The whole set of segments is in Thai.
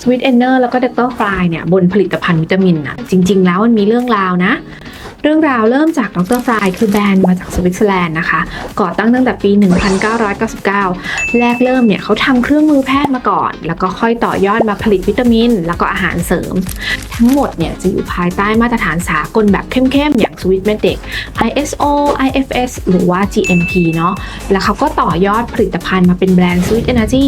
สวิตเอนเนอร์แล้วก็ดรฟลายเนี่ยบนผลิตภัณฑ์วิตามินอะจริง ๆ แล้วมันมีเรื่องราวนะ เรื่องราวเริ่มจากดรฟรายคือแบรนด์มาจากสวิตเซอร์แลนด์นะคะ ก่อตั้งตั้งแต่ปี 1999 แรกเริ่มเนี่ยเขาทำเครื่องมือแพทย์มาก่อน แล้วก็ค่อยต่อยอดมาผลิตวิตามิน แล้วก็อาหารเสริม ทั้งหมดเนี่ยจะอยู่ภายใต้มาตรฐานสากลแบบเข้มๆ อย่าง Swiss Medic ISO IFS หรือว่า GMP เนาะแล้วเขาก็ต่อยอดผลิตภัณฑ์มาเป็นแบรนด์ Sweet Energy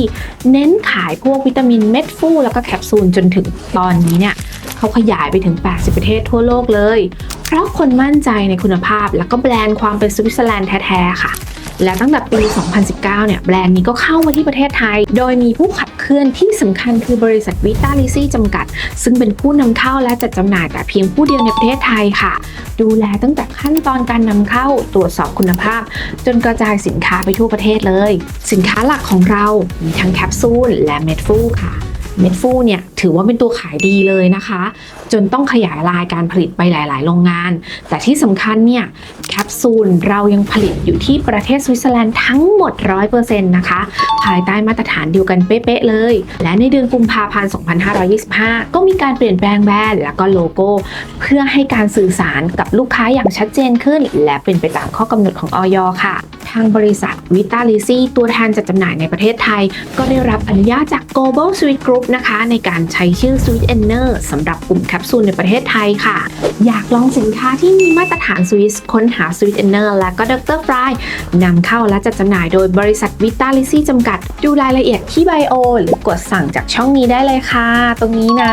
เน้นขายพวกวิตามินเม็ดฟูแล้วก็แคปซูลจนถึงตอนนี้เนี่ยเขาขยายไปถึง 80 ประเทศทั่วโลกเลย ราะคนมั่นใจในคุณภาพ แล้วก็แบรนด์ความเป็นสวิตเซอร์แลนด์แท้ๆค่ะ และตั้งแต่ปี 2019 เนี่ยแบรนด์นี้ก็เข้ามาที่ประเทศไทย โดยมีผู้ขับเคลื่อนที่สำคัญคือบริษัทวิตาลิซี่จำกัด ซึ่งเป็นผู้นำเข้าและจัดจำหน่ายแต่เพียงผู้เดียวในประเทศไทยค่ะ ดูแลตั้งแต่ขั้นตอนการนำเข้าตรวจสอบคุณภาพ จนกระจายสินค้าไปทั่วประเทศเลย สินค้าหลักของเรามีทั้งแคปซูลและเม็ดฟูค่ะ เม็ดฟูเนี่ยถือว่าเป็นตัวขายดีเลยนะคะ จนต้องขยายรายการผลิตไปหลาย ๆ โรงงาน แต่ที่สำคัญเนี่ยแคปซูลเรายังผลิตอยู่ที่ประเทศสวิตเซอร์แลนด์ทั้งหมด 100%นะคะ ภายใต้มาตรฐานเดียวกันเป๊ะ ๆ เลย และในเดือนกุมภาพันธ์ 2525 ก็มีการเปลี่ยนแปลงแบรนด์และก็โลโก้ เพื่อให้การสื่อสารกับลูกค้าอย่างชัดเจนขึ้น และเป็นไปตามข้อกำหนดของออยค่ะ ทางบริษัทวิตาลิซี่ตัวแทนจัดจำหน่ายในประเทศไทย ก็ได้รับอนุญาตจาก Global Sweet Group นะคะ ในการใช้ชื่อ Sweet e n n e r สำหรับกลุ่มแคปซูลในประเทศไทยค่ะ อยากลองสินค้าที่มีมาตรฐานสวิสค้นหา Sweet e n n e r และก็ Dr. Fry นำเข้าและจัดจำหน่ายโดยบริษัทวิตาลิซี่จำกัด ดูรายละเอียดที่ไบโอหรือกดสั่งจากช่องนี้ได้เลยค่ะ ตรงนี้นะ